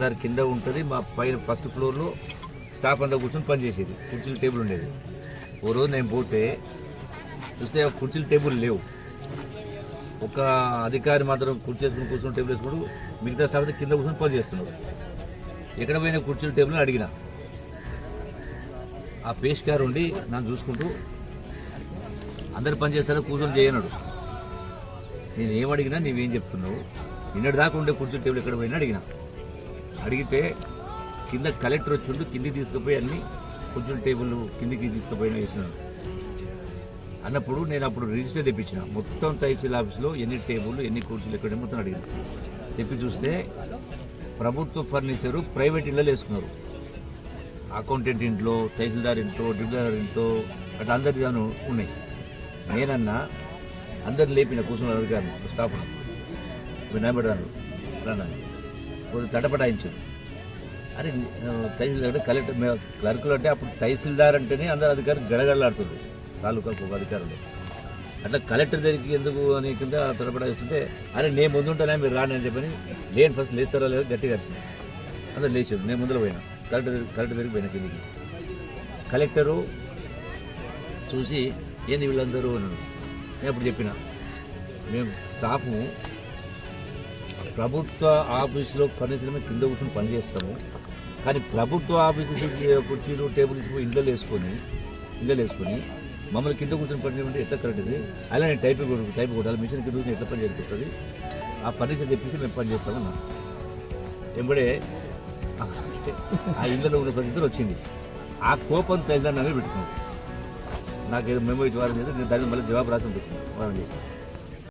దాని కింద ఉంటుంది. మా పైన ఫస్ట్ ఫ్లోర్లో స్టాఫ్ అంతా కూర్చొని పనిచేసేది కుర్చీలు టేబుల్ ఉండేది. ఓ రోజు నేను పోతే చూస్తే కుర్చీలు టేబుల్ లేవు. ఒక అధికారి మాత్రం కుర్చీ వేసుకుని కూర్చొని టేబుల్ వేసుకుని మిగతా స్టాఫ్ కింద కూర్చొని పని చేస్తున్నాడు ఎక్కడ పోయిన కుర్చీలు టేబుల్ అడిగిన. ఆ పేష్ గారు ఉండి నన్ను చూసుకుంటూ అందరు పని చేస్తారో కూర్చొని చేయనడు. నేను ఏం అడిగినా నీవేం చెప్తున్నావు? నిన్నటి దాకా ఉండే కుర్చీ టేబుల్ ఎక్కడ పోయినా అడిగినా. అడిగితే కింద కలెక్టర్ వచ్చిండు కిందికి తీసుకుపోయి అన్ని కుర్చీల టేబుల్ కిందికి తీసుకుపోయిన వేసినాడు. అన్నప్పుడు నేను అప్పుడు రిజిస్టర్ తెప్పించిన. మొత్తం తహసీల్ ఆఫీస్లో ఎన్ని టేబుల్ ఎన్ని కుర్చీలు ఎక్కడ మొత్తం అడిగింది తెప్పి చూస్తే ప్రభుత్వ ఫర్నిచరు ప్రైవేట్ ఇళ్ళలో వేసుకున్నారు. అకౌంటెంట్ ఇంట్లో తహసీల్దార్ ఇంట్లో డిప్యూటీదార్ ఇంట్లో అట్లా అందరి దాని ఉన్నాయి. నేనన్నా అందరు లేపిన కూర్చున్న అధికారులు స్టాఫ్ వినబడాను కొంచెం తటపటాయించు అరే ఆ, తహసీల్దార్ అంటే కలెక్టర్ క్లర్కులు అంటే అప్పుడు తహసీల్దార్ అంటేనే అందరు అధికారులు గడగడలాడుతుంది తాలూకాకు ఒక అధికారులు. అట్లా కలెక్టర్ దగ్గరికి ఎందుకు అని కింద తడపడాయిస్తుంటే అరే నేను ముందు ఉంటానే మీరు రాని అని చెప్పని లేని ఫస్ట్ లేస్తారా లేదో గట్టిగా అరిచింది. అందరు లేచారు నేను ముందర పోయినా. కలెక్టర్ కలెక్టర్ దగ్గరికి పోయిన కిందికి. కలెక్టరు చూసి ఏంది వీళ్ళందరూ అన్నాడు. నేను అప్పుడు చెప్పిన మేము స్టాఫ్ ప్రభుత్వ ఆఫీసులో ఫర్నిచర్ మీద కింద కూర్చొని పనిచేస్తాము. కానీ ప్రభుత్వ ఆఫీసు కుర్చీలు టేబుల్స్ ఇంట్లో వేసుకొని ఇంట్లో వేసుకొని మమ్మల్ని కింద కూర్చొని పని చేయమంటే ఎట్లా కరెక్ట్ ఇది? అలా నేను టైప్ టైప్ కొట్టాలి. మిషన్ కింద కూర్చొని ఎట్లా పని చేస్తుంది ఆ ఫర్నిచర్ తెప్పించి మేము పని చేస్తామన్నా ఎంబడే ఆ- ఇళ్ళలో ఉన్న పరిస్థితులు వచ్చింది. ఆ కోపం తల్లిదండ్రులు పెట్టుకున్నాం. నాకు ఏదో మెమో ఇచ్చి వారం చేస్తే నేను దాన్ని మళ్ళీ జవాబు రాసి పెట్టుకున్నాను వారం చేసి.